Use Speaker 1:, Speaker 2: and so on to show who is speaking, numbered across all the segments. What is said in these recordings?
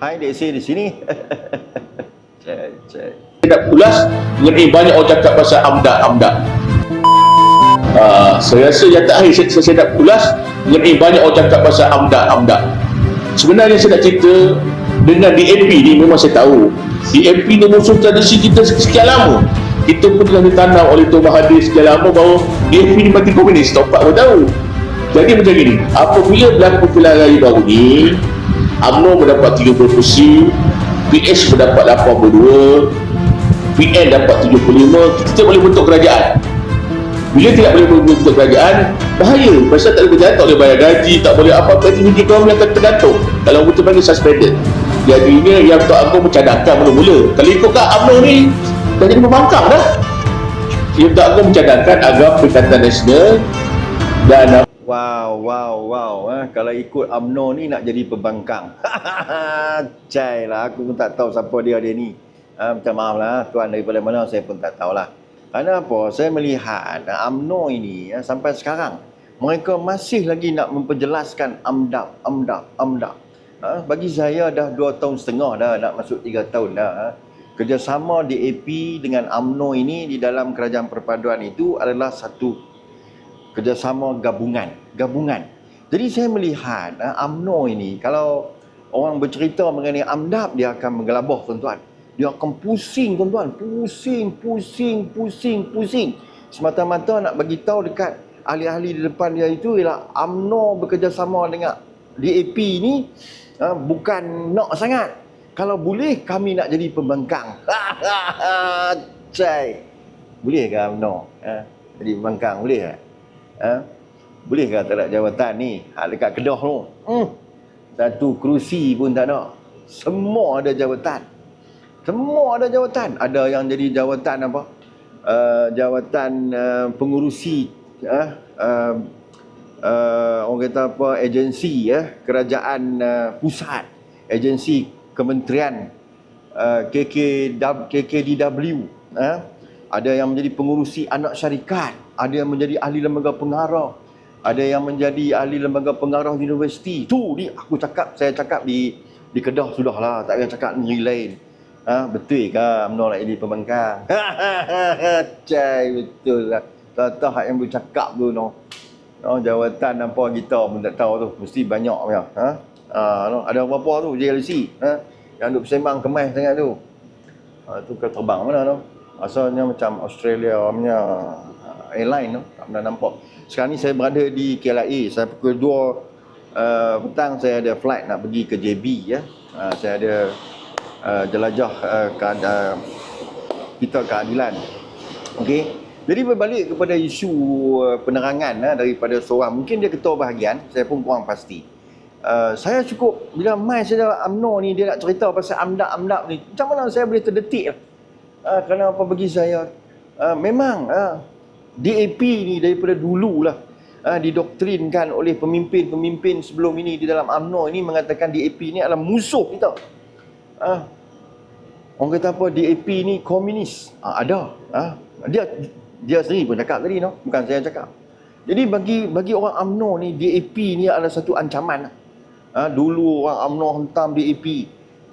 Speaker 1: Hai Dek Si di sini. cek, cek.
Speaker 2: Tidak pulas mengenai banyak orang cakap pasal amdak amdak. Uh, saya rasa yang terakhir saya, saya, saya tak pulas mengenai banyak orang cakap pasal amdak amdak. Sebenarnya saya nak cerita dengan DAP ni memang saya tahu DAP ni musuh tradisi kita sekian lama kita pun telah ditanam oleh Tuan Mahathir sekian lama bahawa DAP ni mati komunis tapak pun tahu jadi macam ini apabila berlaku pilihan raya baru ni UMNO mendapat 30 kursi PS mendapat 82 PN dapat 75 kita boleh bentuk kerajaan. Bila tidak boleh bentuk kerajaan bahaya. Pasal tak boleh berjaya tak boleh bayar gaji tak boleh apa-apa aktiviti ekonomi akan tergantung. Kalau kita panggil suspended. Jadinya yang Tok Agong mencadangkan mula-mula. Kalau ikutkan UMNO ni dah jadi pembangkang dah. Yang Tok Agong mencadangkan agar Perikatan Nasional dan
Speaker 1: Wow, wow, wow. Eh. Kalau ikut UMNO ni nak jadi pembangkang. Cai lah. Aku pun tak tahu siapa dia dia ni. Ha, minta maaf lah. Tuan daripada mana saya pun tak tahulah. Kerana apa? Saya melihat UMNO ini ya, sampai sekarang. Mereka masih lagi nak memperjelaskan AMDAP, AMDAP, AMDAP. Ha, bagi saya dah dua tahun setengah dah. Nak masuk tiga tahun dah. Ha. Kerjasama DAP dengan UMNO ini di dalam kerajaan perpaduan itu adalah satu kerjasama gabungan gabungan. Jadi saya melihat uh, UMNO ini kalau orang bercerita mengenai AMDAP dia akan menggelabah tuan-tuan. Dia akan pusing tuan-tuan. Pusing pusing pusing pusing. Semata-mata nak bagi tahu dekat ahli-ahli di depan dia itu ialah UMNO bekerjasama dengan DAP ni uh, bukan nak sangat. Kalau boleh kami nak jadi pembangkang. Cai. Boleh ke UMNO? Uh, jadi pembangkang boleh tak Ha? Boleh ke tak ada jawatan ni? Ha, dekat Kedah tu. Hmm. Satu kerusi pun tak ada. Semua ada jawatan. Semua ada jawatan. Ada yang jadi jawatan apa? Uh, jawatan uh, pengurusi uh, uh, uh, orang kata apa agensi ya uh, kerajaan uh, pusat agensi kementerian uh, KK, KKDW uh, ada yang menjadi pengurusi anak syarikat ada yang menjadi ahli lembaga pengarah. Ada yang menjadi ahli lembaga pengarah universiti. Tu ni aku cakap saya cakap di di Kedah sudahlah tak payah cakap negeri lain. Ha, betul ke? UMNO nak jadi pembangkang. Cai betul lah. Tak hak yang bercakap tu no. no jawatan apa kita pun tak tahu tu. Mesti banyak punya ha? ha no. ada apa-apa tu? JLC ha? yang duk bersembang kemas sangat tu. Ha, tu ke terbang mana tu asalnya macam Australia punya airline tu tak pernah nampak. Sekarang ni saya berada di KLIA saya pukul 2 uh, petang saya ada flight nak pergi ke JB ya. Uh, saya ada uh, jelajah uh, kead- uh, kita keadilan. Okey jadi berbalik kepada isu uh, penerangan uh, daripada seorang. Mungkin dia ketua bahagian saya pun kurang pasti. Uh, saya cukup bila mai saja UMNO ni dia nak cerita pasal amdap-amdap ni macam mana saya boleh terdetik lah. Uh, kerana apa bagi saya? Uh, memang uh, DAP ni daripada dululah uh, didoktrinkan oleh pemimpin-pemimpin sebelum ini di dalam UMNO ini mengatakan DAP ni adalah musuh kita. Uh, orang kata apa DAP ni komunis. Uh, ada. Uh, dia dia sendiri pun cakap tadi no, bukan saya cakap. Jadi bagi bagi orang UMNO ni DAP ni adalah satu ancaman. Uh, dulu orang UMNO hentam DAP.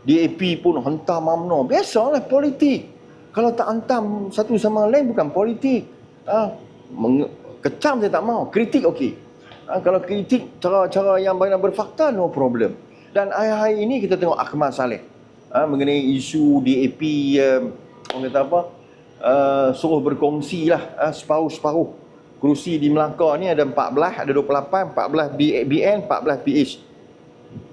Speaker 1: DAP pun hentam UMNO. Biasalah politik. Kalau tak hentam satu sama lain bukan politik ah, meng- kecam saya tak mau. Kritik okey ah, kalau kritik cara-cara yang benar berfakta no problem. Dan hari-hari ini kita tengok Akmal Saleh. Ah, mengenai isu DAP um, orang kata apa? Uh, suruh berkongsi lah uh, separuh-separuh. Kerusi di Melaka ni ada 14 ada 28 14 BN 14 PH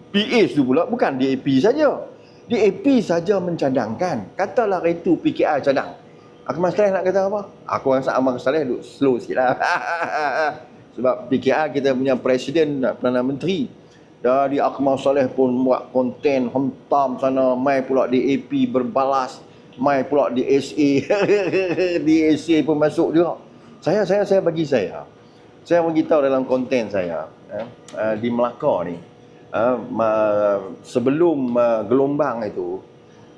Speaker 1: PH tu pula bukan DAP saja. DAP saja mencadangkan. Katalah itu PKR cadang Akmal Saleh nak kata apa? Aku rasa Akmal Saleh duk slow sikit lah. Sebab PKR kita punya presiden, Perdana Menteri. Dari Akmal Saleh pun buat konten hentam sana. Mai pula DAP berbalas. Mai pula DSA. DSA pun masuk juga. Saya, saya, saya bagi saya. Saya beritahu dalam konten saya. Eh, uh, di Melaka ni. Uh, sebelum gelombang itu,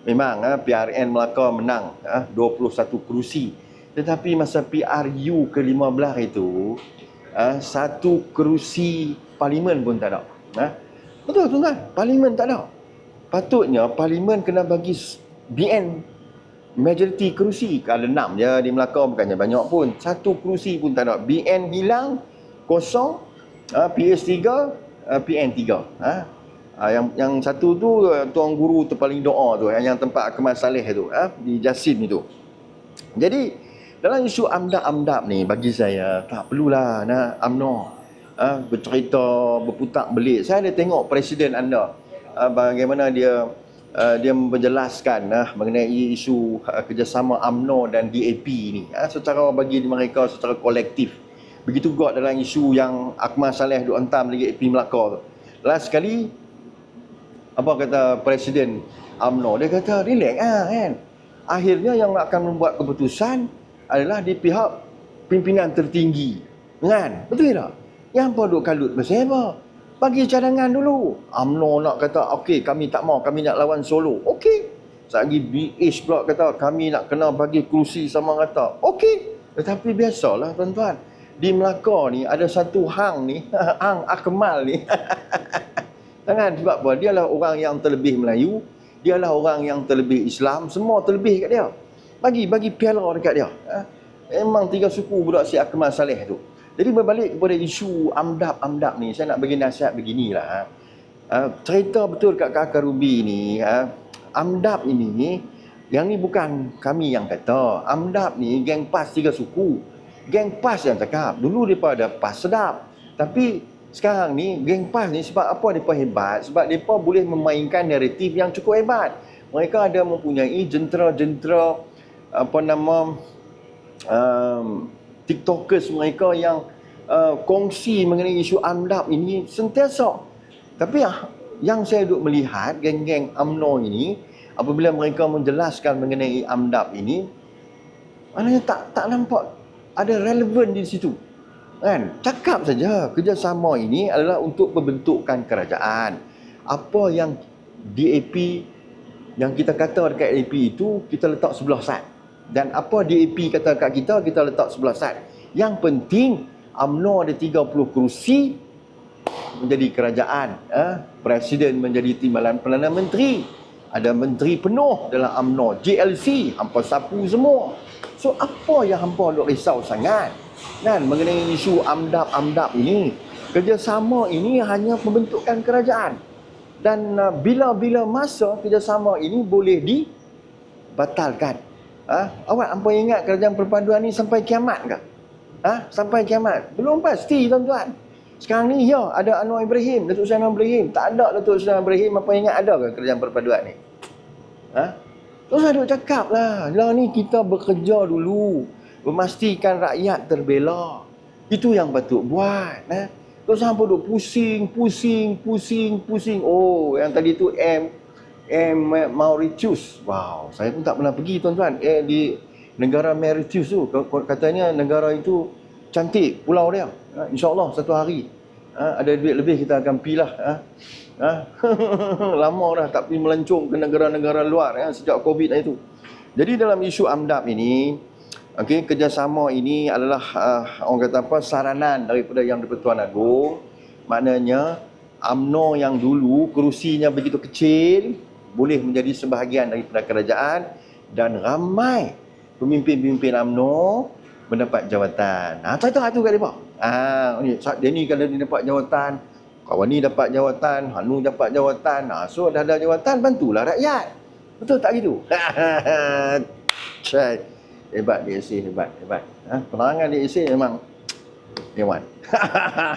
Speaker 1: Memang ha, PRN Melaka menang ha, 21 kerusi. Tetapi masa PRU ke-15 itu, ha, satu kerusi parlimen pun tak ada. Ha? Betul tuan Parlimen tak ada. patutnya parlimen kena bagi BN majoriti kerusi. Kalau enam je di Melaka bukannya banyak pun. Satu kerusi pun tak ada. BN hilang, kosong, uh, PS3, uh, PN3. Ha? Uh, yang yang satu tu uh, tuan guru terpaling doa tu yang, yang tempat Akmal Saleh tu ha? di Jasim itu. Jadi dalam isu amdap-amdap ni bagi saya tak perlulah nak UMNO ha, bercerita berputar belit. Saya ada tengok presiden anda ha, bagaimana dia uh, dia menjelaskan uh, mengenai isu uh, kerjasama UMNO dan DAP ni uh, secara bagi mereka secara kolektif. Begitu juga dalam isu yang Akmal Saleh duk hentam lagi AP Melaka tu. Last sekali apa kata presiden UMNO dia kata relax ah kan. Akhirnya yang akan membuat keputusan adalah di pihak pimpinan tertinggi. Kan? Betul tak? Yang apa duk kalut pasal apa? Bagi cadangan dulu. UMNO nak kata, okey kami tak mau, kami nak lawan Solo. Okey. Sagi BH pula kata, kami nak kena bagi kerusi sama rata. Okey. Tetapi biasalah tuan-tuan. Di Melaka ni ada satu hang ni, hang Akmal ni. Jangan sebab apa? Dia lah orang yang terlebih Melayu, dia lah orang yang terlebih Islam, semua terlebih kat dia. Bagi bagi piala dekat dia. Ha? Memang tiga suku budak si Akmal Saleh tu. Jadi berbalik kepada isu amdap-amdap ni, saya nak bagi nasihat beginilah. Ha? Ha, cerita betul kat Kakak Ruby ni, amdap ini, yang ni bukan kami yang kata. Amdap ni geng pas tiga suku. Geng pas yang cakap. Dulu mereka ada pas sedap. Tapi sekarang ni geng pas ni sebab apa mereka hebat? Sebab mereka boleh memainkan naratif yang cukup hebat. Mereka ada mempunyai jentera-jentera apa nama um, tiktokers mereka yang uh, kongsi mengenai isu amdap ini sentiasa. Tapi ah, yang saya duk melihat geng-geng UMNO ini apabila mereka menjelaskan mengenai amdap ini maknanya tak tak nampak ada relevan di situ. Kan? Cakap saja kerjasama ini adalah untuk pembentukan kerajaan. Apa yang DAP yang kita kata dekat DAP itu kita letak sebelah sat. Dan apa DAP kata kat kita kita letak sebelah sat. Yang penting UMNO ada 30 kerusi menjadi kerajaan. Eh? Presiden menjadi timbalan Perdana Menteri. Ada menteri penuh dalam UMNO. JLC, hampa sapu semua. So apa yang hampa duk risau sangat? Kan mengenai isu amdap-amdap ini. Kerjasama ini hanya pembentukan kerajaan. Dan uh, bila-bila masa kerjasama ini boleh dibatalkan. Ha? Awak hampa ingat kerajaan perpaduan ni sampai kiamat ke? Ha? Sampai kiamat? Belum pasti tuan-tuan. Sekarang ni ya ada Anwar Ibrahim, Datuk Seri Anwar Ibrahim. Tak ada Datuk Seri Anwar Ibrahim apa ingat ada ke kerajaan perpaduan ni? Ha? Terus ada cakap lah. Lah ni kita bekerja dulu. Memastikan rakyat terbela. Itu yang patut buat. Ha? Terus hampa duk pusing, pusing, pusing, pusing. Oh, yang tadi tu M M Mauritius. Wow, saya pun tak pernah pergi tuan-tuan. Eh di negara Mauritius tu katanya negara itu cantik pulau dia. Ha, InsyaAllah satu hari ha, ada duit lebih kita akan pergi lah. Ha. Ha? Lama dah tak pergi melancong ke negara-negara luar ya, sejak Covid itu. Jadi dalam isu AMDAP ini, okay, kerjasama ini adalah uh, orang kata apa saranan daripada Yang di-Pertuan Agong. Maknanya UMNO yang dulu kerusinya begitu kecil boleh menjadi sebahagian daripada kerajaan dan ramai pemimpin-pemimpin UMNO mendapat jawatan. Ha, tak tahu tu kat depa. Ah, ni dia ni kalau dia dapat jawatan, kawan ni dapat jawatan, Hanu dapat jawatan. Ha, so dah ada jawatan bantulah rakyat. Betul tak gitu? Hebat dia isi hebat, hebat. Ha, penerangan dia isi memang hewan.